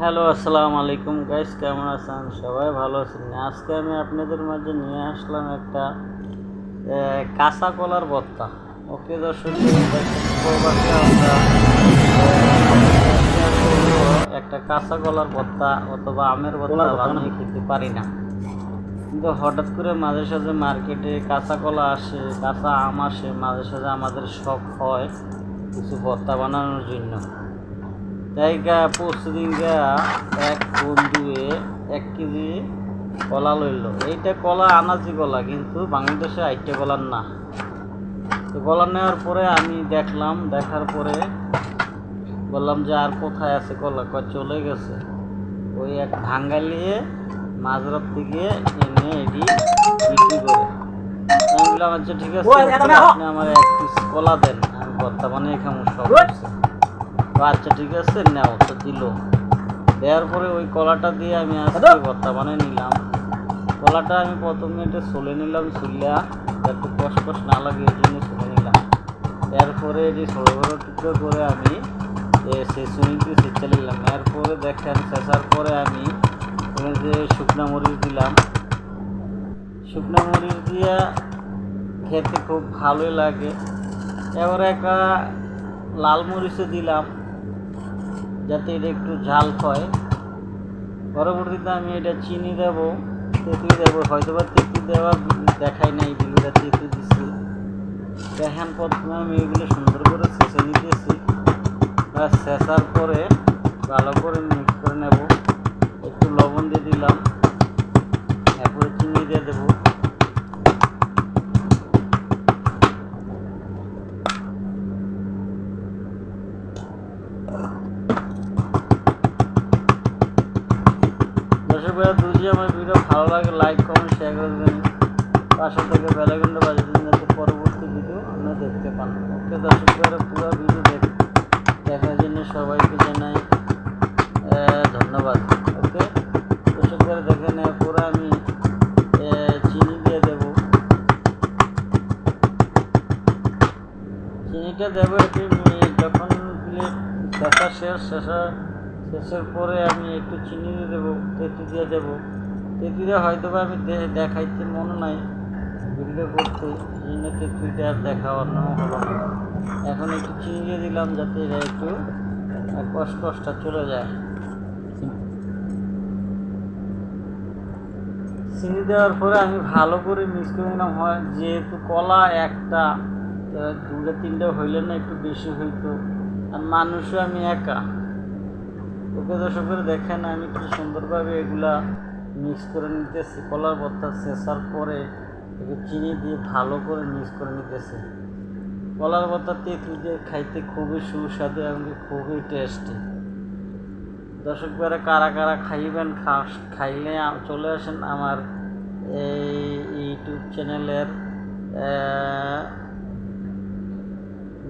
Hello আসসালামু আলাইকুম guys কেমন আছেন? সবাই ভালো আছেন? আজকে আমি আপনাদের মাঝে নিয়ে আসলাম একটা কাঁচা কলার ভর্তা ওকে দর্শক একটা কাঁচা কলার ভর্তা অথবা আমের ভর্তা বানিয়ে খেতে পারি না। কিন্তু হঠাৎ করে মাঝে সাঝে মার্কেটে কাঁচা কলা আসে কাঁচা আম আসে মাঝে সাঝে আমাদের শখ হয় কিছু ভর্তা বানানোর জন্য। তাই গা পরশুদিন গা এক বন্ধুয়ে এক কেজি কলা লইল। এইটা কলা আনাজি কলা কিন্তু বাংলাদেশে আইটে কলার না। তো কলা নেওয়ার পরে আমি দেখলাম দেখার পরে বললাম যে আর কোথায় আছে কলা? কয় চলে গেছে। ওই এক ভাঙ্গালিয়ে মাঝরাত থেকে এনে এটি বিক্রি করে। আমি বললাম আচ্ছা ঠিক আছে আপনি আমার এক পিস কলা দেন। আমি বর্তমানে এখানে সব আচ্ছা ঠিক আছে নাও তো দিল। দেওয়ার পরে ওই কলাটা দিয়ে আমি আজকে ভর্তা বানিয়ে নিলাম। কলাটা আমি প্রথমে এটা সলে নিলাম সুলিয়া যাতে কষ্ট না লাগে এই জন্য সলে নিলাম। এরপরে এটি ছোটো বড়ো টুকরো করে আমি সুইংটি সেচে নিলাম। এরপরে দেখেন শেষার পরে আমি যে শুকনো মরিচ দিলাম। শুকনো মরিচ দিয়া খেতে খুব ভালোই লাগে। এবারে একটা লাল মরিচও দিলাম। যাতে এটা একটু ঝাল হয়। পরবর্তীতে আমি এটা চিনি দেব, তেঁতুল দেবো হয়তো বা তেঁতুল দেওয়া দেখাই নাই বিলুটা তেঁতুল দিচ্ছি দেখেন প্রথমে আমি এগুলো সুন্দর করে ছেঁচে নিতেছি। ব্যাস, ছেঁচার পরে ভালো করে মিক্স করে নেব। একটু লবণ দিয়ে দিলাম। এরপরে চিনি দিয়ে দেবো। দর্শক ভাইয়া যদি আমার ভিডিও ভালো লাগে লাইক কমেন্ট শেয়ার করে দেবেন। পাশে থেকে বেলাগুলো বাজিয়ে দিন যাতে পরবর্তী ভিডিও আপনারা দেখতে পান। ওকে, দর্শক ভাইরা, পুরো ভিডিও দেখ দেখার জন্য সবাইকে জানাই ধন্যবাদ। ওকে, দর্শক ভাইরা, দেখে নেওয়ার পরে আমি চিনি দিয়ে দেবো। চিনিটা দেবো একটু যখন প্লেট শেষা শেষ শেষা শেষের পরে আমি একটু চিনি দিয়ে দেবো তেঁতু দিয়ে দেবো। তেঁতু দিয়ে হয়তো বা আমি দেখাইতে মনে নাই। ভিডিও করতে এই জন্য তেঁতুটা আর দেখানো হলো এখন একটু চিনি দিয়ে দিলাম যাতে এটা একটু আহ, কষ্ট কষ্ট চলে যায়। চিনি দেওয়ার পরে আমি ভালো করে মিক্স করে নিলাম। হয় যেহেতু কলা একটা দুটো তিনটে হইলে না একটু বেশি হইতো। আর মানুষও আমি একা। ওকে দর্শক করে দেখেন, আমি কি সুন্দরভাবে এগুলা মিক্স করে নিতেছি, কলার ভর্তা শেষার পরে একটু চিনি দিয়ে ভালো করে মিক্স করে নিতেছি। কলার ভর্তা তেঁতুল দিয়ে খাইতে খুবই সুস্বাদু এবং খুবই টেস্টি দর্শক কারা কারা খাইবেন খাইলে চলে আসেন আমার এই ইউটিউব চ্যানেলের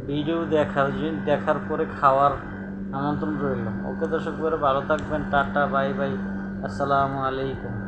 ভিডিও দেখার দেখার পরে খাওয়ার আমন্ত্রণ রইল। ওকে দর্শক ভালো থাকবেন। Tata bye bye. আসসালামু আলাইকুম।